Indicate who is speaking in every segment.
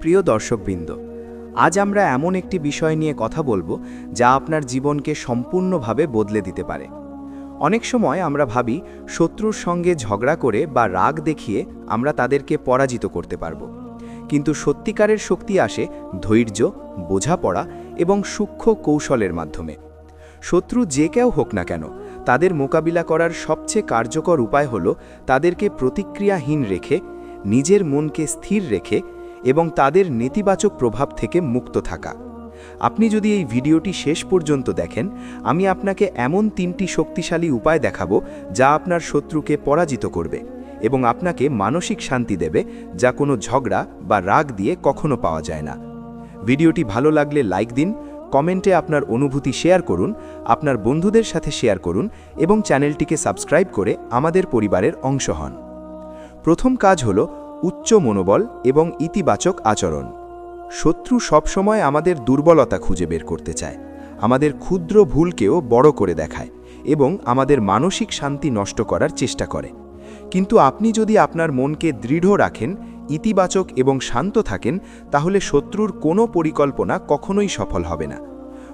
Speaker 1: প্রিয় দর্শকবৃন্দ, আজ আমরা এমন একটি বিষয় নিয়ে কথা বলব যা আপনার জীবনকে সম্পূর্ণভাবে বদলে দিতে পারে। অনেক সময় আমরা ভাবি, শত্রুর সঙ্গে ঝগড়া করে বা রাগ দেখিয়ে আমরা তাদেরকে পরাজিত করতে পারব। কিন্তু সত্যিকারের শক্তি আসে ধৈর্য, বোঝাপড়া এবং সূক্ষ্ম কৌশলের মাধ্যমে। শত্রু যে কেউ হোক না কেন, তাদের মোকাবিলা করার সবচেয়ে কার্যকর উপায় হল তাদেরকে প্রতিক্রিয়াহীন রেখে, নিজের মনকে স্থির রেখে এবং তাদের নেতিবাচক প্রভাব থেকে মুক্ত থাকা। আপনি যদি এই ভিডিওটি শেষ পর্যন্ত দেখেন, আমি আপনাকে এমন তিনটি শক্তিশালী উপায় দেখাবো যা আপনার শত্রুকে পরাজিত করবে এবং আপনাকে মানসিক শান্তি দেবে যা কোনো ঝগড়া বা রাগ দিয়ে কখনো পাওয়া যায় না। ভিডিওটি ভালো লাগলে লাইক দিন, কমেন্টে আপনার অনুভূতি শেয়ার করুন, আপনার বন্ধুদের সাথে শেয়ার করুন এবং চ্যানেলটিকে সাবস্ক্রাইব করে আমাদের পরিবারের অংশ হন। প্রথম কাজ হল উচ্চ মনোবল এবং ইতিবাচক আচরণ। শত্রু সবসময় আমাদের দুর্বলতা খুঁজে বের করতে চায়, আমাদের ক্ষুদ্র ভুলকেও বড় করে দেখায় এবং আমাদের মানসিক শান্তি নষ্ট করার চেষ্টা করে। কিন্তু আপনি যদি আপনার মনকে দৃঢ় রাখেন, ইতিবাচক এবং শান্ত থাকেন, তাহলে শত্রুর কোনো পরিকল্পনা কখনোই সফল হবে না।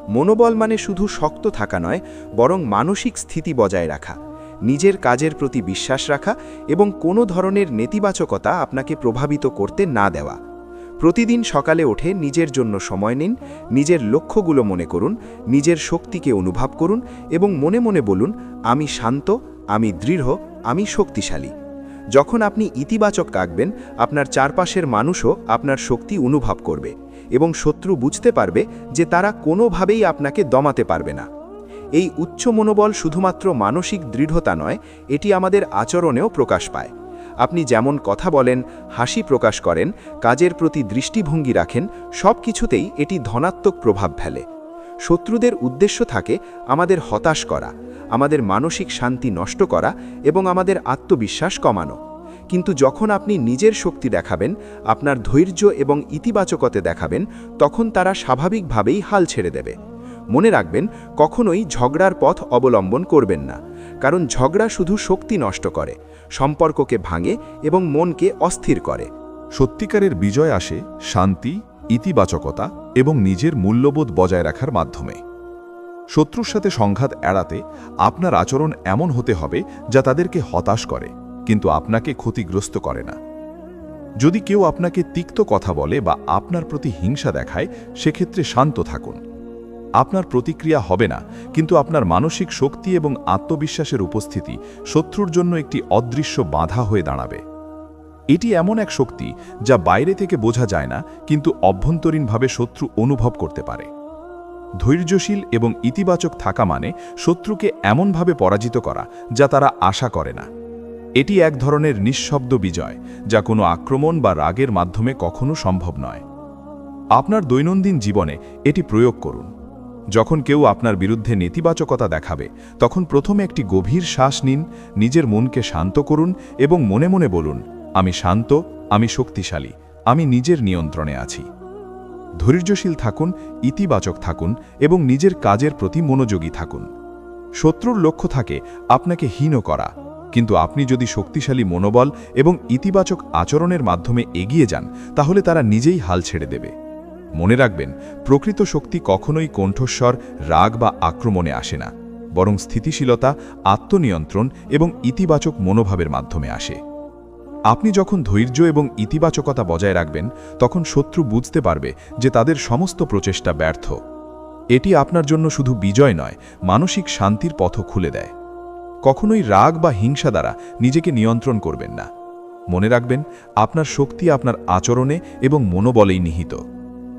Speaker 1: মনোবল মানে শুধু শক্ত থাকা নয়, বরং মানসিক স্থিতি বজায় রাখা। নিজের কাজের প্রতি বিশ্বাস রাখা এবং কোনো ধরনের নেতিবাচকতা আপনাকে প্রভাবিত করতে না দেওয়া। প্রতিদিন সকালে ওঠে নিজের জন্য সময় নিন, নিজের লক্ষ্যগুলো মনে করুন, নিজের শক্তিকে অনুভব করুন এবং মনে মনে বলুন, আমি শান্ত, আমি দৃঢ়, আমি শক্তিশালী। যখন আপনি ইতিবাচক কাকবেন আপনার চারপাশের মানুষও আপনার শক্তি অনুভব করবে এবং শত্রু বুঝতে পারবে যে তারা কোনোভাবেই আপনাকে দমাতে পারবে না। এই উচ্চ মনোবল শুধুমাত্র মানসিক দৃঢ়তা নয়, এটি আমাদের আচরণেও প্রকাশ পায়। আপনি যেমন কথা বলেন, হাসি প্রকাশ করেন, কাজের প্রতি দৃষ্টিভঙ্গি রাখেন সব কিছুতেই এটি ধনাত্মক প্রভাব ফেলে। শত্রুদের উদ্দেশ্য থাকে আমাদের হতাশ করা, আমাদের মানসিক শান্তি নষ্ট করা এবং আমাদের আত্মবিশ্বাস কমানো। কিন্তু যখন আপনি নিজের শক্তি দেখাবেন, আপনার ধৈর্য এবং ইতিবাচকতে দেখাবেন, তখন তারা স্বাভাবিকভাবেই হাল ছেড়ে দেবে। মনে রাখবেন, কখনোই ঝগড়ার পথ অবলম্বন করবেন না। কারণ ঝগড়া শুধু শক্তি নষ্ট করে, সম্পর্ককে ভাঙে এবং মনকে অস্থির করে।
Speaker 2: সত্যিকারের বিজয় আসে শান্তি, ইতিবাচকতা এবং নিজের মূল্যবোধ বজায় রাখার মাধ্যমে। শত্রুর সাথে সংঘাত এড়াতে আপনার আচরণ এমন হতে হবে যা তাদেরকে হতাশ করে, কিন্তু আপনাকে ক্ষতিগ্রস্ত করে না। যদি কেউ আপনাকে তিক্ত কথা বলে বা আপনার প্রতি হিংসা দেখায়, সেক্ষেত্রে শান্ত থাকুন। আপনার প্রতিক্রিয়া হবে না, কিন্তু আপনার মানসিক শক্তি এবং আত্মবিশ্বাসের উপস্থিতি শত্রুর জন্য একটি অদৃশ্য বাধা হয়ে দাঁড়াবে। এটি এমন এক শক্তি যা বাইরে থেকে বোঝা যায় না, কিন্তু অভ্যন্তরীণভাবে শত্রু অনুভব করতে পারে। ধৈর্যশীল এবং ইতিবাচক থাকা মানে শত্রুকে এমনভাবে পরাজিত করা যা তারা আশা করে না। এটি এক ধরনের নিঃশব্দ বিজয়, যা কোনো আক্রমণ বা রাগের মাধ্যমে কখনো সম্ভব নয়। আপনার দৈনন্দিন জীবনে এটি প্রয়োগ করুন। যখন কেউ আপনার বিরুদ্ধে নেতিবাচকতা দেখাবে, তখন প্রথমে একটি গভীর শ্বাস নিন, নিজের মনকে শান্ত করুন এবং মনে মনে বলুন, আমি শান্ত, আমি শক্তিশালী, আমি নিজের নিয়ন্ত্রণে আছি। ধৈর্যশীল থাকুন, ইতিবাচক থাকুন এবং নিজের কাজের প্রতি মনোযোগী থাকুন। শত্রুর লক্ষ্য থাকে আপনাকে হীন করা, কিন্তু আপনি যদি শক্তিশালী মনোবল এবং ইতিবাচক আচরণের মাধ্যমে এগিয়ে যান, তাহলে তারা নিজেই হাল ছেড়ে দেবে। মনে রাখবেন, প্রকৃত শক্তি কখনোই কণ্ঠস্বর, রাগ বা আক্রমণে আসে না, বরং স্থিতিশীলতা, আত্মনিয়ন্ত্রণ এবং ইতিবাচক মনোভাবের মাধ্যমে আসে। আপনি যখন ধৈর্য এবং ইতিবাচকতা বজায় রাখবেন, তখন শত্রু বুঝতে পারবে যে তাদের সমস্ত প্রচেষ্টা ব্যর্থ। এটি আপনার জন্য শুধু বিজয় নয়, মানসিক শান্তির পথ খুলে দেয়। কখনোই রাগ বা হিংসা দ্বারা নিজেকে নিয়ন্ত্রণ করবেন না। মনে রাখবেন, আপনার শক্তি আপনার আচরণে এবং মনোবলেই নিহিত।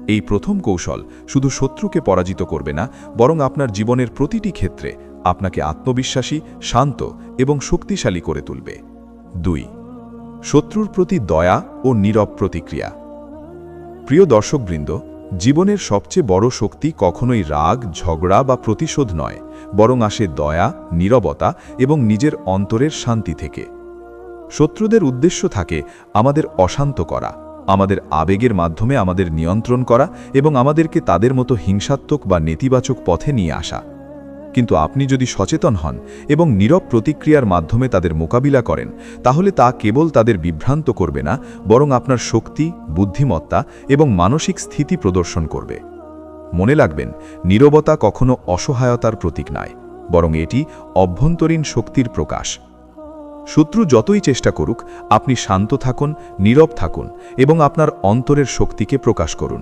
Speaker 2: এই প্রথম কৌশল শুধু শত্রুকে পরাজিত করবে না, বরং আপনার জীবনের প্রতিটি ক্ষেত্রে আপনাকে আত্মবিশ্বাসী, শান্ত এবং শক্তিশালী করে তুলবে। দুই, শত্রুর প্রতি দয়া ও নীরব প্রতিক্রিয়া। প্রিয় দর্শকবৃন্দ, জীবনের সবচেয়ে বড় শক্তি কখনোই রাগ, ঝগড়া বা প্রতিশোধ নয়, বরং আসে দয়া, নীরবতা এবং নিজের অন্তরের শান্তি থেকে। শত্রুদের উদ্দেশ্য থাকে আমাদের অশান্ত করা। আমাদের আবেগের মাধ্যমে আমাদের নিয়ন্ত্রণ করা এবং আমাদেরকে তাদের মতো হিংসাত্মক বা নেতিবাচক পথে নিয়ে আসা। কিন্তু আপনি যদি সচেতন হন এবং নীরব প্রতিক্রিয়ার মাধ্যমে তাদের মোকাবিলা করেন, তাহলে তা কেবল তাদের বিভ্রান্ত করবে না, বরং আপনার শক্তি, বুদ্ধিমত্তা এবং মানসিক স্থিতি প্রদর্শন করবে। মনে রাখবেন, নীরবতা কখনো অসহায়তার প্রতীক নয়, বরং এটি অভ্যন্তরীণ শক্তির প্রকাশ। শত্রু যতই চেষ্টা করুক, আপনি শান্ত থাকুন, নীরব থাকুন এবং আপনার অন্তরের শক্তিকে প্রকাশ করুন।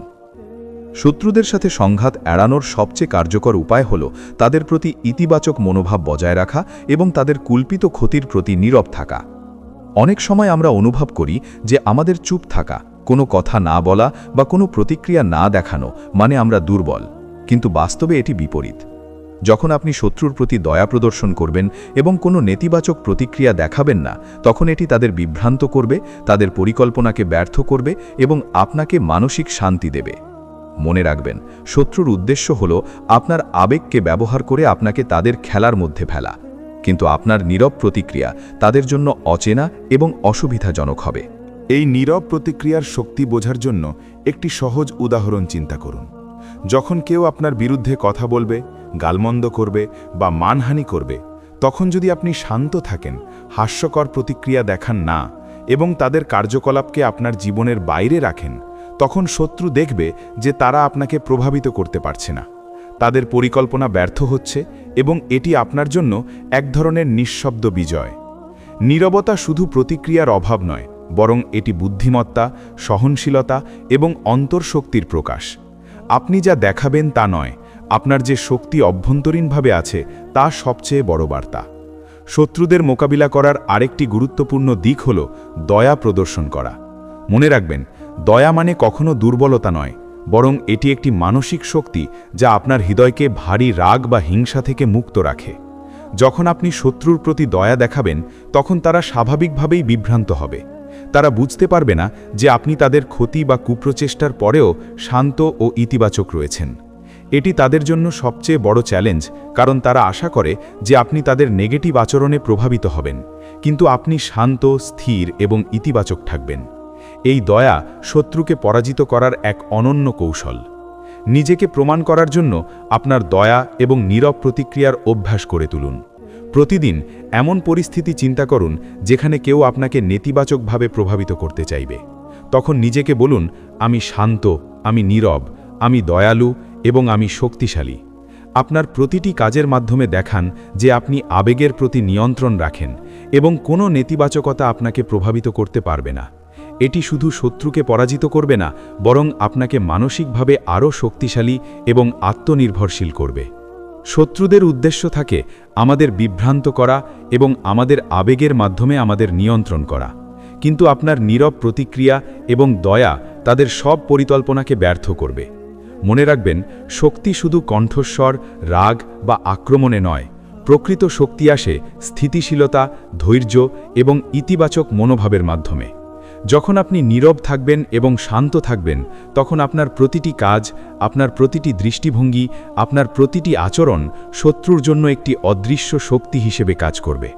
Speaker 2: শত্রুদের সাথে সংঘাত এড়ানোর সবচেয়ে কার্যকর উপায় হল তাদের প্রতি ইতিবাচক মনোভাব বজায় রাখা এবং তাদের কুল্পিত ক্ষতির প্রতি নীরব থাকা। অনেক সময় আমরা অনুভব করি যে আমাদের চুপ থাকা, কোনো কথা না বলা বা কোনো প্রতিক্রিয়া না দেখানো মানে আমরা দুর্বল, কিন্তু বাস্তবে এটি বিপরীত। যখন আপনি শত্রুর প্রতি দয়া প্রদর্শন করবেন এবং কোনো নেতিবাচক প্রতিক্রিয়া দেখাবেন না, তখন এটি তাদের বিভ্রান্ত করবে, তাদের পরিকল্পনাকে ব্যর্থ করবে এবং আপনাকে মানসিক শান্তি দেবে। মনে রাখবেন, শত্রুর উদ্দেশ্য হল আপনার আবেগকে ব্যবহার করে আপনাকে তাদের খেলার মধ্যে ফেলা। কিন্তু আপনার নীরব প্রতিক্রিয়া তাদের জন্য অচেনা এবং অসুবিধাজনক হবে।
Speaker 3: এই নীরব প্রতিক্রিয়ার শক্তি বোঝার জন্য একটি সহজ উদাহরণ চিন্তা করুন। যখন কেউ আপনার বিরুদ্ধে কথা বলবে গালমন্দ করবে বা মানহানি করবে, তখন যদি আপনি শান্ত থাকেন, হাস্যকর প্রতিক্রিয়া দেখান না এবং তাদের কার্যকলাপকে আপনার জীবনের বাইরে রাখেন, তখন শত্রু দেখবে যে তারা আপনাকে প্রভাবিত করতে পারছে না। তাদের পরিকল্পনা ব্যর্থ হচ্ছে এবং এটি আপনার জন্য এক ধরনের নিঃশব্দ বিজয়। নীরবতা শুধু প্রতিক্রিয়ার অভাব নয়, বরং এটি বুদ্ধিমত্তা, সহনশীলতা এবং অন্তর্শক্তির প্রকাশ। আপনি যা দেখাবেন তা নয় আপনার যে শক্তি অভ্যন্তরীণভাবে আছে, তা সবচেয়ে বড় বার্তা। শত্রুদের মোকাবিলা করার আরেকটি গুরুত্বপূর্ণ দিক হল দয়া প্রদর্শন করা। মনে রাখবেন, দয়া মানে কখনো দুর্বলতা নয়, বরং এটি একটি মানসিক শক্তি যা আপনার হৃদয়কে ভারী রাগ বা হিংসা থেকে মুক্ত রাখে। যখন আপনি শত্রুর প্রতি দয়া দেখাবেন, তখন তারা স্বাভাবিকভাবেই বিভ্রান্ত হবে। তারা বুঝতে পারবে না যে আপনি তাদের ক্ষতি বা কুপ্রচেষ্টার পরেও শান্ত ও ইতিবাচক রয়েছেন। এটি তাদের জন্য সবচেয়ে বড় চ্যালেঞ্জ, কারণ তারা আশা করে যে আপনি তাদের নেগেটিভ আচরণে প্রভাবিত হবেন, কিন্তু আপনি শান্ত, স্থির এবং ইতিবাচক থাকবেন। এই দয়া শত্রুকে পরাজিত করার এক অনন্য কৌশল। নিজেকে প্রমাণ করার জন্য আপনার দয়া এবং নীরব প্রতিক্রিয়ার অভ্যাস করে তুলুন। প্রতিদিন এমন পরিস্থিতি চিন্তা করুন, যেখানে কেউ আপনাকে নেতিবাচকভাবে প্রভাবিত করতে চাইবে। তখন নিজেকে বলুন, আমি শান্ত, আমি নীরব, আমি দয়ালু এবং আমি শক্তিশালী। আপনার প্রতিটি কাজের মাধ্যমে দেখান যে আপনি আবেগের প্রতি নিয়ন্ত্রণ রাখেন এবং কোনো নেতিবাচকতা আপনাকে প্রভাবিত করতে পারবে না। এটি শুধু শত্রুকে পরাজিত করবে না, বরং আপনাকে মানসিকভাবে আরও শক্তিশালী এবং আত্মনির্ভরশীল করবে। শত্রুদের উদ্দেশ্য থাকে আমাদের বিভ্রান্ত করা এবং আমাদের আবেগের মাধ্যমে আমাদের নিয়ন্ত্রণ করা। কিন্তু আপনার নীরব প্রতিক্রিয়া এবং দয়া তাদের সব পরিকল্পনাকে ব্যর্থ করবে। মনে রাখবেন, শক্তি শুধু কণ্ঠস্বর, রাগ বা আক্রমণে নয়। প্রকৃত শক্তি আসে স্থিতিশীলতা, ধৈর্য এবং ইতিবাচক মনোভাবের মাধ্যমে। যখন আপনি নীরব থাকবেন এবং শান্ত থাকবেন, তখন আপনার প্রতিটি কাজ, আপনার প্রতিটি দৃষ্টিভঙ্গি, আপনার প্রতিটি আচরণ শত্রুর জন্য একটি অদৃশ্য শক্তি হিসেবে কাজ করবে।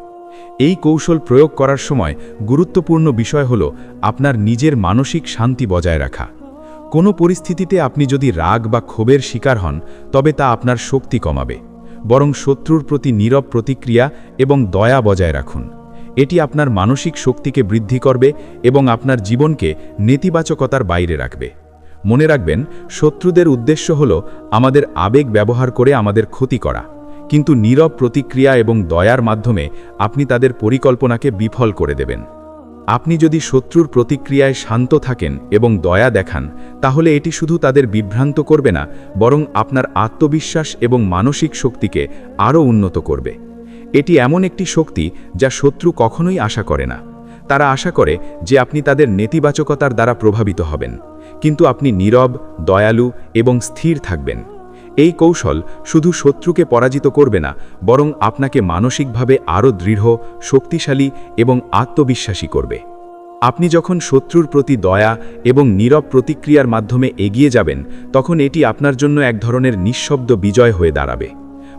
Speaker 3: এই কৌশল প্রয়োগ করার সময় গুরুত্বপূর্ণ বিষয় হল আপনার নিজের মানসিক শান্তি বজায় রাখা। কোনো পরিস্থিতিতে আপনি যদি রাগ বা ক্ষোভের শিকার হন, তবে তা আপনার শক্তি কমাবে। বরং শত্রুর প্রতি নীরব প্রতিক্রিয়া এবং দয়া বজায় রাখুন। এটি আপনার মানসিক শক্তিকে বৃদ্ধি করবে এবং আপনার জীবনকে নেতিবাচকতার বাইরে রাখবে। মনে রাখবেন, শত্রুদের উদ্দেশ্য হল আমাদের আবেগ ব্যবহার করে আমাদের ক্ষতি করা। কিন্তু নীরব প্রতিক্রিয়া এবং দয়ার মাধ্যমে আপনি তাদের পরিকল্পনাকে বিফল করে দেবেন। আপনি যদি শত্রুর প্রতিক্রিয়ায় শান্ত থাকেন এবং দয়া দেখান, তাহলে এটি শুধু তাদের বিভ্রান্ত করবে না, বরং আপনার আত্মবিশ্বাস এবং মানসিক শক্তিকে আরও উন্নত করবে। এটি এমন একটি শক্তি যা শত্রু কখনোই আশা করে না। তারা আশা করে যে আপনি তাদের নেতিবাচকতার দ্বারা প্রভাবিত হবেন, কিন্তু আপনি নীরব, দয়ালু এবং স্থির থাকবেন। এই কৌশল শুধু শত্রুকে পরাজিত করবে না, বরং আপনাকে মানসিকভাবে আরও দৃঢ়, শক্তিশালী এবং আত্মবিশ্বাসী করবে। আপনি যখন শত্রুর প্রতি দয়া এবং নীরব প্রতিক্রিয়ার মাধ্যমে এগিয়ে যাবেন, তখন এটি আপনার জন্য এক ধরনের নিঃশব্দ বিজয় হয়ে দাঁড়াবে।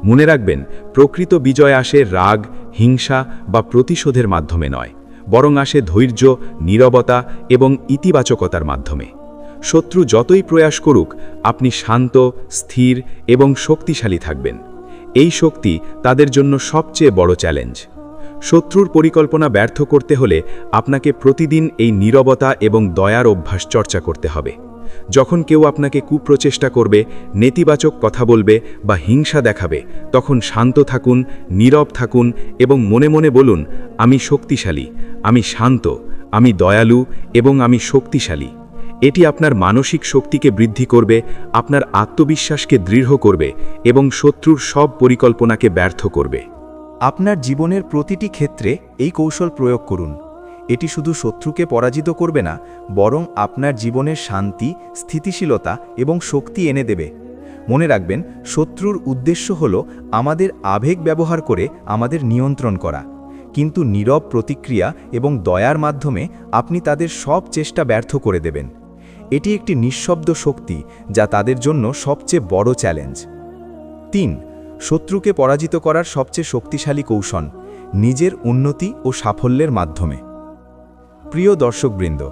Speaker 3: মনে রাখবেন, প্রকৃত বিজয় আসে রাগ, হিংসা বা প্রতিশোধের মাধ্যমে নয়, বরং আসে ধৈর্য, নীরবতা এবং ইতিবাচকতার মাধ্যমে। শত্রু যতই প্রয়াস করুক, আপনি শান্ত, স্থির এবং শক্তিশালী থাকবেন।
Speaker 4: এই শক্তি তাদের জন্য সবচেয়ে বড় চ্যালেঞ্জ। শত্রুর পরিকল্পনা ব্যর্থ করতে হলে আপনাকে প্রতিদিন এই নীরবতা এবং দয়ার অভ্যাস চর্চা করতে হবে। যখন কেউ আপনাকে কুপ্রচেষ্টা করবে, নেতিবাচক কথা বলবে বা হিংসা দেখাবে, তখন শান্ত থাকুন, নীরব থাকুন এবং মনে মনে বলুন, আমি শক্তিশালী, আমি শান্ত, আমি দয়ালু এবং আমি শক্তিশালী। এটি আপনার মানসিক শক্তিকে বৃদ্ধি করবে, আপনার আত্মবিশ্বাসকে দৃঢ় করবে এবং শত্রুর সব পরিকল্পনাকে ব্যর্থ করবে।
Speaker 1: আপনার জীবনের প্রতিটি ক্ষেত্রে এই কৌশল প্রয়োগ করুন। এটি শুধু শত্রুকে পরাজিত করবে না, বরং আপনার জীবনের শান্তি, স্থিতিশীলতা এবং শক্তি এনে দেবে। মনে রাখবেন, শত্রুর উদ্দেশ্য হল আমাদের আবেগ ব্যবহার করে আমাদের নিয়ন্ত্রণ করা। কিন্তু নীরব প্রতিক্রিয়া এবং দয়ার মাধ্যমে আপনি তাদের সব চেষ্টা ব্যর্থ করে দেবেন। এটি একটি নিঃশব্দ শক্তি যা তাদের জন্য সবচেয়ে বড় চ্যালেঞ্জ। তিন, শত্রুকে পরাজিত করার সবচেয়ে শক্তিশালী কৌশল, নিজের উন্নতি ও সাফল্যের মাধ্যমে। প্রিয় দর্শকবৃন্দ,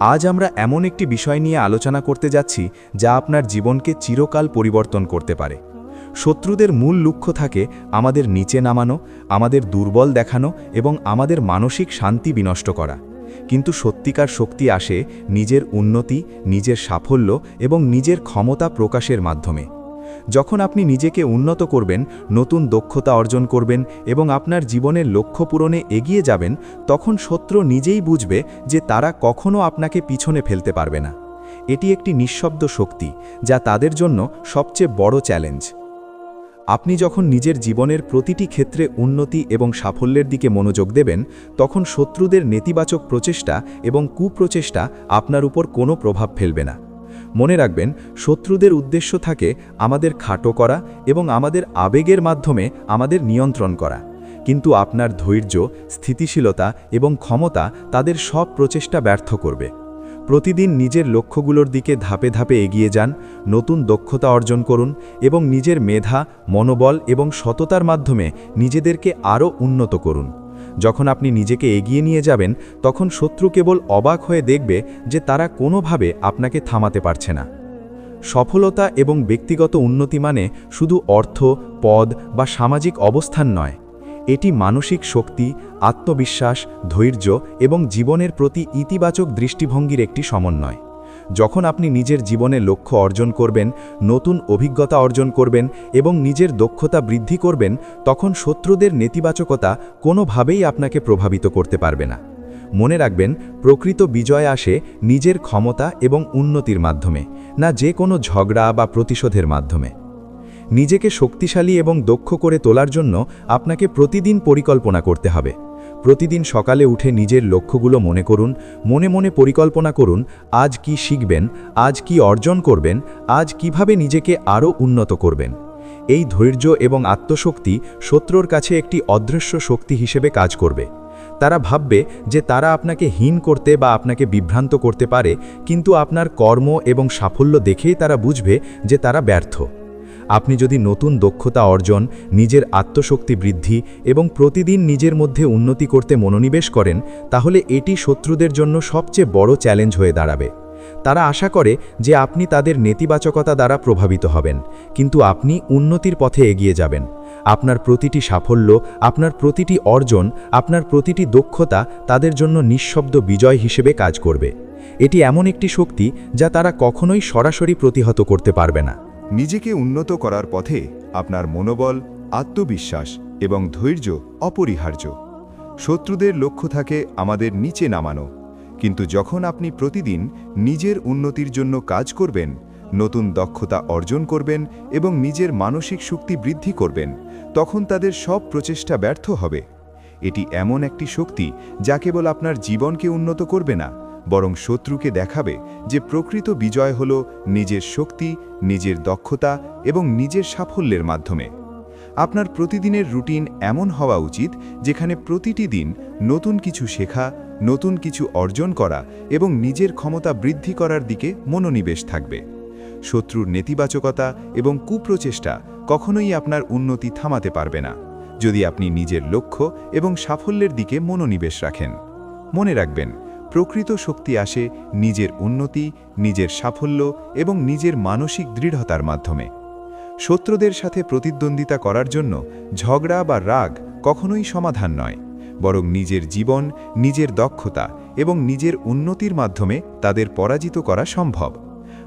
Speaker 1: আজ আমরা এমন একটি বিষয় নিয়ে আলোচনা করতে যাচ্ছি যা আপনার জীবনকে চিরকাল পরিবর্তন করতে পারে। শত্রুদের মূল লক্ষ্য থাকে আমাদের নিচে নামানো, আমাদের দুর্বল দেখানো এবং আমাদের মানসিক শান্তি বিনষ্ট করা। কিন্তু সত্যিকার শক্তি আসে নিজের উন্নতি, নিজের সাফল্য এবং নিজের ক্ষমতা প্রকাশের মাধ্যমে। যখন আপনি নিজেকে উন্নত করবেন, নতুন দক্ষতা অর্জন করবেন এবং আপনার জীবনের লক্ষ্য পূরণে এগিয়ে যাবেন, তখন শত্রু নিজেই বুঝবে যে তারা কখনো আপনাকে পিছনে ফেলতে পারবে না। এটি একটি নিঃশব্দ শক্তি, যা তাদের জন্য সবচেয়ে বড় চ্যালেঞ্জ। আপনি যখন নিজের জীবনের প্রতিটি ক্ষেত্রে উন্নতি এবং সাফল্যের দিকে মনোযোগ দেবেন, তখন শত্রুদের নেতিবাচক প্রচেষ্টা এবং কুপ্রচেষ্টা আপনার উপর কোনো প্রভাব ফেলবে না। মনে রাখবেন, শত্রুদের উদ্দেশ্য থাকে আমাদের খাটো করা এবং আমাদের আবেগের মাধ্যমে আমাদের নিয়ন্ত্রণ করা। কিন্তু আপনার ধৈর্য, স্থিতিশীলতা এবং ক্ষমতা তাদের সব প্রচেষ্টা ব্যর্থ করবে। প্রতিদিন নিজের লক্ষ্যগুলোর দিকে ধাপে ধাপে এগিয়ে যান, নতুন দক্ষতা অর্জন করুন এবং নিজের মেধা, মনোবল এবং সততার মাধ্যমে নিজেদেরকে আরও উন্নত করুন। যখন আপনি নিজেকে এগিয়ে নিয়ে যাবেন, তখন শত্রু কেবল অবাক হয়ে দেখবে যে তারা কোনোভাবে আপনাকে থামাতে পারছে না। সফলতা এবং ব্যক্তিগত উন্নতি মানে শুধু অর্থ, পদ বা সামাজিক অবস্থান নয়। এটি মানসিক শক্তি, আত্মবিশ্বাস, ধৈর্য এবং জীবনের প্রতি ইতিবাচক দৃষ্টিভঙ্গির একটি সমন্বয়। যখন আপনি নিজের জীবনে লক্ষ্য অর্জন করবেন, নতুন অভিজ্ঞতা অর্জন করবেন এবং নিজের দক্ষতা বৃদ্ধি করবেন, তখন শত্রুদের নেতিবাচকতা কোনোভাবেই আপনাকে প্রভাবিত করতে পারবে না। মনে রাখবেন, প্রকৃত বিজয় আসে নিজের ক্ষমতা এবং উন্নতির মাধ্যমে, না যে কোনো ঝগড়া বা প্রতিশোধের মাধ্যমে। নিজেকে শক্তিশালী এবং দক্ষ করে তোলার জন্য আপনাকে প্রতিদিন পরিকল্পনা করতে হবে। প্রতিদিন সকালে উঠে নিজের লক্ষ্যগুলো মনে করুন, মনে মনে পরিকল্পনা করুন, আজ কি শিখবেন, আজ কি অর্জন করবেন, আজ কীভাবে নিজেকে আরও উন্নত করবেন। এই ধৈর্য এবং আত্মশক্তি শত্রুর কাছে একটি অদৃশ্য শক্তি হিসেবে কাজ করবে। তারা ভাববে যে তারা আপনাকে হীন করতে বা আপনাকে বিভ্রান্ত করতে পারে, কিন্তু আপনার কর্ম এবং সাফল্য দেখেই তারা বুঝবে যে তারা ব্যর্থ। আপনি যদি নতুন দক্ষতা অর্জন, নিজের আত্মশক্তি বৃদ্ধি এবং প্রতিদিন নিজের মধ্যে উন্নতি করতে মনোনিবেশ করেন, তাহলে এটি শত্রুদের জন্য সবচেয়ে বড় চ্যালেঞ্জ হয়ে দাঁড়াবে। তারা আশা করে যে আপনি তাদের নেতিবাচকতা দ্বারা প্রভাবিত হবেন, কিন্তু আপনি উন্নতির পথে এগিয়ে যাবেন। আপনার প্রতিটি সাফল্য, আপনার প্রতিটি অর্জন, আপনার প্রতিটি দক্ষতা তাদের জন্য নিঃশব্দ বিজয় হিসেবে কাজ করবে। এটি এমন একটি শক্তি যা তারা কখনোই সরাসরি প্রতিহত করতে পারবে না।
Speaker 3: নিজেকে উন্নত করার পথে আপনার মনোবল, আত্মবিশ্বাস এবং ধৈর্য অপরিহার্য। শত্রুদের লক্ষ্য থাকে আমাদের নিচে নামানো। কিন্তু যখন আপনি প্রতিদিন নিজের উন্নতির জন্য কাজ করবেন, নতুন দক্ষতা অর্জন করবেন এবং নিজের মানসিক শক্তি বৃদ্ধি করবেন, তখন তাদের সব প্রচেষ্টা ব্যর্থ হবে। এটি এমন একটি শক্তি যা কেবল আপনার জীবনকে উন্নত করবে না। বরং শত্রুকে দেখাবে যে প্রকৃত বিজয় হল নিজের শক্তি, নিজের দক্ষতা এবং নিজের সাফল্যের মাধ্যমে। আপনার প্রতিদিনের রুটিন এমন হওয়া উচিত যেখানে প্রতিটি দিন নতুন কিছু শেখা, নতুন কিছু অর্জন করা এবং নিজের ক্ষমতা বৃদ্ধি করার দিকে মনোনিবেশ থাকবে। শত্রুর নেতিবাচকতা এবং কুপ্রচেষ্টা কখনোই আপনার উন্নতি থামাতে পারবে না, যদি আপনি নিজের লক্ষ্য এবং সাফল্যের দিকে মনোনিবেশ রাখেন। মনে রাখবেন প্রকৃত শক্তি আসে নিজের উন্নতি, নিজের সাফল্য এবং নিজের মানসিক দৃঢ়তার মাধ্যমে।
Speaker 1: শত্রুদের সাথে প্রতিদ্বন্দ্বিতা করার জন্য ঝগড়া বা রাগ কখনোই সমাধান নয়, বরং নিজের জীবন, নিজের দক্ষতা এবং নিজের উন্নতির মাধ্যমে তাদের পরাজিত করা সম্ভব।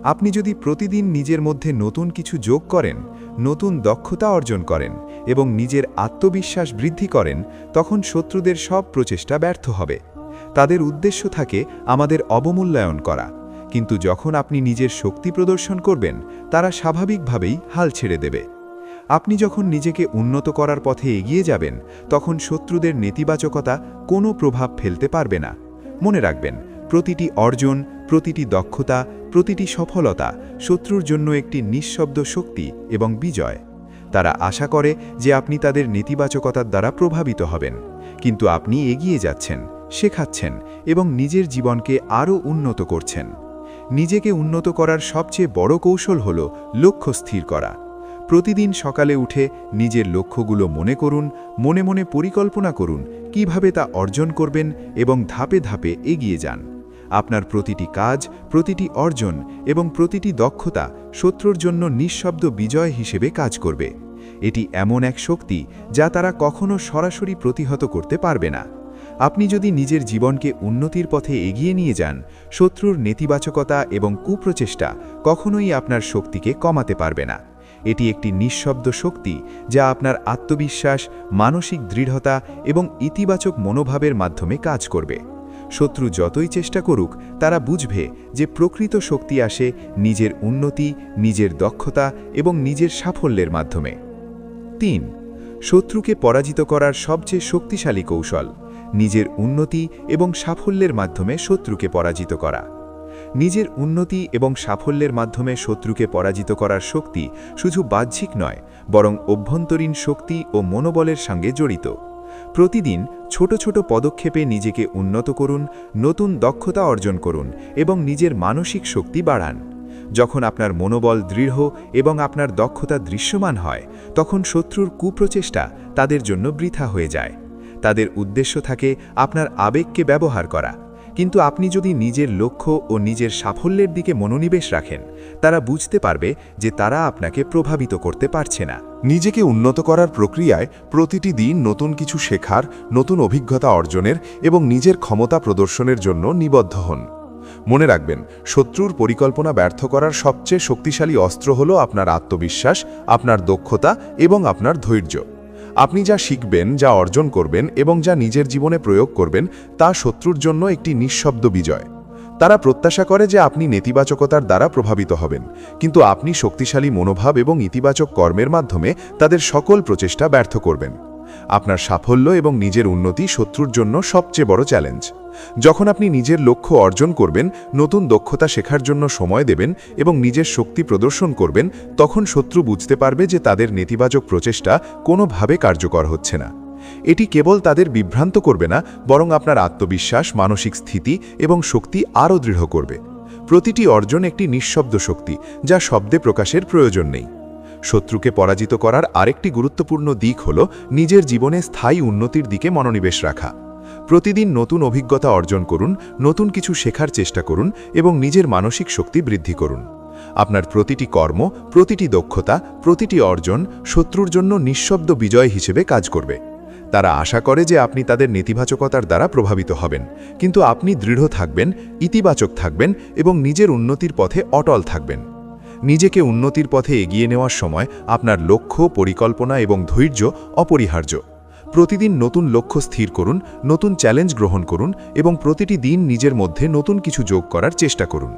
Speaker 1: আপনি যদি প্রতিদিন নিজের মধ্যে নতুন কিছু যোগ করেন, নতুন দক্ষতা অর্জন করেন এবং নিজের আত্মবিশ্বাস বৃদ্ধি করেন, তখন শত্রুদের সব প্রচেষ্টা ব্যর্থ হবে। তাদের উদ্দেশ্য থাকে আমাদের অবমূল্যায়ন করা। কিন্তু যখন আপনি নিজের শক্তি প্রদর্শন করবেন, তারা স্বাভাবিকভাবেই হাল ছেড়ে দেবে। আপনি যখন নিজেকে উন্নত করার পথে এগিয়ে যাবেন, তখন শত্রুদের নেতিবাচকতা কোনো প্রভাব ফেলতে পারবে না। মনে রাখবেন, প্রতিটি অর্জন, প্রতিটি দক্ষতা, প্রতিটি সফলতা শত্রুর জন্য একটি নিঃশব্দ শক্তি এবং বিজয়। তারা আশা করে যে আপনি তাদের নেতিবাচকতার দ্বারা প্রভাবিত হবেন। কিন্তু আপনি এগিয়ে যাচ্ছেন। শেখাচ্ছেন এবং নিজের জীবনকে আরও উন্নত করছেন। নিজেকে উন্নত করার সবচেয়ে বড় কৌশল হল লক্ষ্য স্থির করা। প্রতিদিন সকালে উঠে নিজের লক্ষ্যগুলো মনে করুন, মনে মনে পরিকল্পনা করুন, কীভাবে তা অর্জন করবেন এবং ধাপে ধাপে এগিয়ে যান। আপনার প্রতিটি কাজ, প্রতিটি অর্জন এবং প্রতিটি দক্ষতা শত্রুর জন্য নিঃশব্দ বিজয় হিসেবে কাজ করবে। এটি এমন এক শক্তি যা তারা কখনো সরাসরি প্রতিহত করতে পারবে না। আপনি যদি নিজের জীবনকে উন্নতির পথে এগিয়ে নিয়ে যান, শত্রুর নেতিবাচকতা এবং কুপ্রচেষ্টা কখনোই আপনার শক্তিকে কমাতে পারবে না। এটি একটি নিঃশব্দ শক্তি যা আপনার আত্মবিশ্বাস, মানসিক দৃঢ়তা এবং ইতিবাচক মনোভাবের মাধ্যমে কাজ করবে। শত্রু যতই চেষ্টা করুক, তারা বুঝবে যে প্রকৃত শক্তি আসে নিজের উন্নতি, নিজের দক্ষতা এবং নিজের সাফল্যের মাধ্যমে। তিন, শত্রুকে পরাজিত করার সবচেয়ে শক্তিশালী কৌশল। নিজের উন্নতি এবং সাফল্যের মাধ্যমে শত্রুকে পরাজিত করা। নিজের উন্নতি এবং সাফল্যের মাধ্যমে শত্রুকে পরাজিত করার শক্তি শুধু বাহ্যিক নয়, বরং অভ্যন্তরীণ শক্তি ও মনোবলের সঙ্গে জড়িত। প্রতিদিন ছোট ছোট পদক্ষেপে নিজেকে উন্নত করুন, নতুন দক্ষতা অর্জন করুন এবং নিজের মানসিক শক্তি বাড়ান। যখন আপনার মনোবল দৃঢ় এবং আপনার দক্ষতা দৃশ্যমান হয়, তখন শত্রুর কুপ্রচেষ্টা তাদের জন্য বৃথা হয়ে যায়। তাদের উদ্দেশ্য থাকে আপনার আবেগকে ব্যবহার করা। কিন্তু আপনি যদি নিজের লক্ষ্য ও নিজের সাফল্যের দিকে মনোনিবেশ রাখেন, তারা বুঝতে পারবে যে তারা আপনাকে প্রভাবিত করতে পারছে না।
Speaker 2: নিজেকে উন্নত করার প্রক্রিয়ায় প্রতিটি দিন নতুন কিছু শেখার, নতুন অভিজ্ঞতা অর্জনের এবং নিজের ক্ষমতা প্রদর্শনের জন্য নিবদ্ধ হন। মনে রাখবেন, শত্রুর পরিকল্পনা ব্যর্থ করার সবচেয়ে শক্তিশালী অস্ত্র হল আপনার আত্মবিশ্বাস, আপনার দক্ষতা এবং আপনার ধৈর্য। আপনি যা শিখবেন, যা অর্জন করবেন এবং যা নিজের জীবনে প্রয়োগ করবেন, তা শত্রুর জন্য একটি নিঃশব্দ বিজয়। তারা প্রত্যাশা করে যে আপনি নেতিবাচকতার দ্বারা প্রভাবিত হবেন। কিন্তু আপনি শক্তিশালী মনোভাব এবং ইতিবাচক কর্মের মাধ্যমে তাদের সকল প্রচেষ্টা ব্যর্থ করবেন। আপনার সাফল্য এবং নিজের উন্নতি শত্রুর জন্য সবচেয়ে বড় চ্যালেঞ্জ। যখন আপনি নিজের লক্ষ্য অর্জন করবেন, নতুন দক্ষতা শেখার জন্য সময় দেবেন এবং নিজের শক্তি প্রদর্শন করবেন, তখন শত্রু বুঝতে পারবে যে তাদের নেতিবাচক প্রচেষ্টা কোনোভাবে কার্যকর হচ্ছে না। এটি কেবল তাদের বিভ্রান্ত করবে না, বরং আপনার আত্মবিশ্বাস, মানসিক স্থিতি এবং শক্তি আরও দৃঢ় করবে। প্রতিটি অর্জন একটি নিঃশব্দ শক্তি, যা শব্দে প্রকাশের প্রয়োজন নেই। শত্রুকে পরাজিত করার আরেকটি গুরুত্বপূর্ণ দিক হল নিজের জীবনে স্থায়ী উন্নতির দিকে মনোনিবেশ রাখা। প্রতিদিন নতুন অভিজ্ঞতা অর্জন করুন, নতুন কিছু শেখার চেষ্টা করুন এবং নিজের মানসিক শক্তি বৃদ্ধি করুন। আপনার প্রতিটি কর্ম, প্রতিটি দক্ষতা, প্রতিটি অর্জন শত্রুর জন্য নিঃশব্দ বিজয় হিসেবে কাজ করবে। তারা আশা করে যে আপনি তাদের নেতিবাচকতার দ্বারা প্রভাবিত হবেন, কিন্তু আপনি দৃঢ় থাকবেন, ইতিবাচক থাকবেন এবং নিজের উন্নতির পথে অটল থাকবেন। নিজেকে উন্নতির পথে এগিয়ে নেওয়ার সময় আপনার লক্ষ্য, পরিকল্পনা এবং ধৈর্য অপরিহার্য। প্রতিদিন নতুন লক্ষ্য স্থির করুন, নতুন চ্যালেঞ্জ গ্রহণ করুন এবং প্রতিটি দিন নিজের মধ্যে নতুন কিছু যোগ করার চেষ্টা করুন।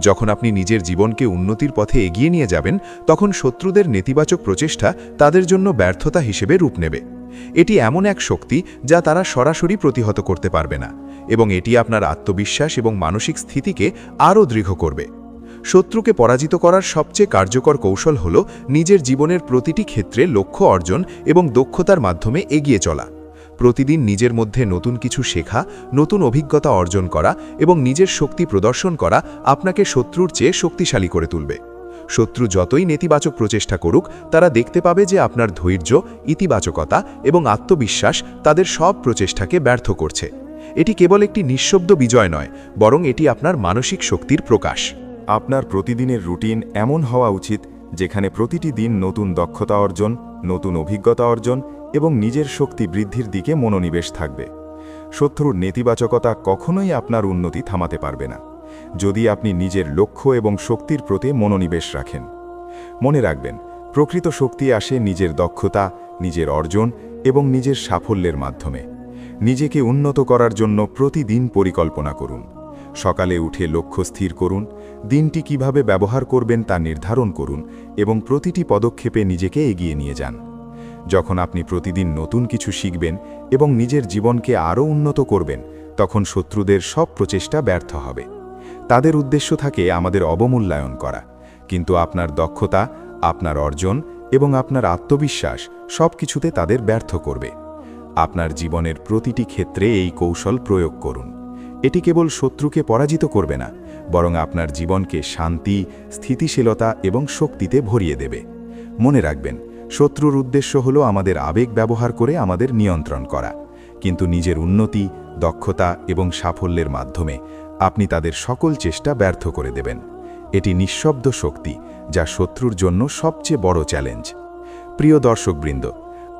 Speaker 2: যখন আপনি নিজের জীবনকে উন্নতির পথে এগিয়ে নিয়ে যাবেন, তখন শত্রুদের নেতিবাচক প্রচেষ্টা তাদের জন্য ব্যর্থতা হিসেবে রূপ নেবে। এটি এমন এক শক্তি যা তারা সরাসরি প্রতিহত করতে পারবে না এবং এটি আপনার আত্মবিশ্বাস এবং মানসিক স্থিতিকে আরও দৃঢ় করবে। শত্রুকে পরাজিত করার সবচেয়ে কার্যকর কৌশল হল নিজের জীবনের প্রতিটি ক্ষেত্রে লক্ষ্য অর্জন এবং দক্ষতার মাধ্যমে এগিয়ে চলা। প্রতিদিন নিজের মধ্যে নতুন কিছু শেখা, নতুন অভিজ্ঞতা অর্জন করা এবং নিজের শক্তি প্রদর্শন করা আপনাকে শত্রুর চেয়ে শক্তিশালী করে তুলবে। শত্রু যতই নেতিবাচক প্রচেষ্টা করুক, তারা দেখতে পাবে যে আপনার ধৈর্য, ইতিবাচকতা এবং আত্মবিশ্বাস তাদের সব প্রচেষ্টাকে ব্যর্থ করছে। এটি কেবল একটি নিঃশব্দ বিজয় নয়, বরং এটি আপনার মানসিক শক্তির প্রকাশ।
Speaker 3: আপনার প্রতিদিনের রুটিন এমন হওয়া উচিত যেখানে প্রতিটি দিন নতুন দক্ষতা অর্জন, নতুন অভিজ্ঞতা অর্জন এবং নিজের শক্তি বৃদ্ধির দিকে মনোনিবেশ থাকবে। শত্রুর নেতিবাচকতা কখনোই আপনার উন্নতি থামাতে পারবে না, যদি আপনি নিজের লক্ষ্য এবং শক্তির প্রতি মনোনিবেশ রাখেন। মনে রাখবেন, প্রকৃত শক্তি আসে নিজের দক্ষতা, নিজের অর্জন এবং নিজের সাফল্যের মাধ্যমে। নিজেকে উন্নত করার জন্য প্রতিদিন পরিকল্পনা করুন। সকালে উঠে লক্ষ্য স্থির করুন, দিনটি কীভাবে ব্যবহার করবেন তা নির্ধারণ করুন এবং প্রতিটি পদক্ষেপে নিজেকে এগিয়ে নিয়ে যান। যখন আপনি প্রতিদিন নতুন কিছু শিখবেন এবং নিজের জীবনকে আরও উন্নত করবেন, তখন শত্রুদের সব প্রচেষ্টা ব্যর্থ হবে। তাদের উদ্দেশ্য থাকে আমাদের অবমূল্যায়ন করা। কিন্তু আপনার দক্ষতা, আপনার অর্জন এবং আপনার আত্মবিশ্বাস সব কিছুতে তাদের ব্যর্থ করবে। আপনার জীবনের প্রতিটি ক্ষেত্রে এই কৌশল প্রয়োগ করুন। এটি কেবল শত্রুকে পরাজিত করবে না, বরং আপনার জীবনকে শান্তি, স্থিতিশীলতা এবং শক্তিতে ভরিয়ে দেবে। মনে রাখবেন, শত্রুর উদ্দেশ্য হল আমাদের আবেগ ব্যবহার করে আমাদের নিয়ন্ত্রণ করা। কিন্তু নিজের উন্নতি, দক্ষতা এবং সাফল্যের মাধ্যমে আপনি তাদের সকল চেষ্টা ব্যর্থ করে দেবেন। এটি নিঃশব্দ শক্তি, যা শত্রুর জন্য সবচেয়ে বড় চ্যালেঞ্জ। প্রিয় দর্শকবৃন্দ,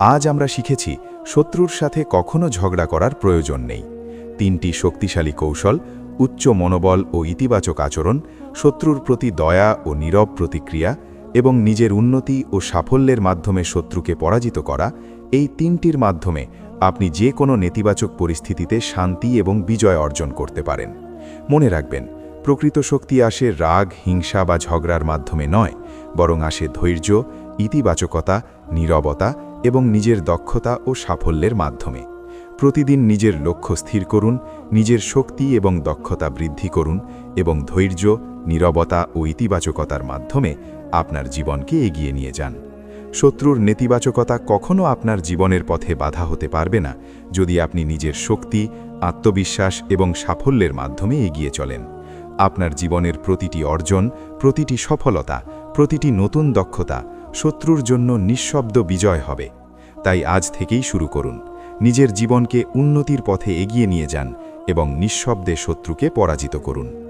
Speaker 3: আজ আমরা শিখেছি শত্রুর সাথে কখনো ঝগড়া করার প্রয়োজন নেই। তিনটি শক্তিশালী কৌশল, উচ্চ মনোবল ও ইতিবাচক আচরণ, শত্রুর প্রতি দয়া ও নীরব প্রতিক্রিয়া এবং নিজের উন্নতি ও সাফল্যের মাধ্যমে শত্রুকে পরাজিত করা, এই তিনটির মাধ্যমে আপনি যে কোনো নেতিবাচক পরিস্থিতিতে শান্তি এবং বিজয় অর্জন করতে পারেন। মনে রাখবেন, প্রকৃত শক্তি আসে রাগ, হিংসা বা ঝগড়ার মাধ্যমে নয়, বরং আসে ধৈর্য, ইতিবাচকতা, নীরবতা এবং নিজের দক্ষতা ও সাফল্যের মাধ্যমে। প্রতিদিন নিজের লক্ষ্য স্থির করুন, নিজের শক্তি এবং দক্ষতা বৃদ্ধি করুন এবং ধৈর্য, নীরবতা ও ইতিবাচকতার মাধ্যমে আপনার জীবনকে এগিয়ে নিয়ে যান। শত্রুর নেতিবাচকতা কখনও আপনার জীবনের পথে বাধা হতে পারবে না যদি আপনি নিজের শক্তি, আত্মবিশ্বাস এবং সাফল্যের মাধ্যমে এগিয়ে চলেন। আপনার জীবনের প্রতিটি অর্জন, প্রতিটি সফলতা, প্রতিটি নতুন দক্ষতা শত্রুর জন্য নিঃশব্দ বিজয় হবে। তাই আজ থেকেই শুরু করুন। নিজের জীবনকে উন্নতির পথে এগিয়ে নিয়ে যান এবং নিঃশব্দে শত্রুকে পরাজিত করুন।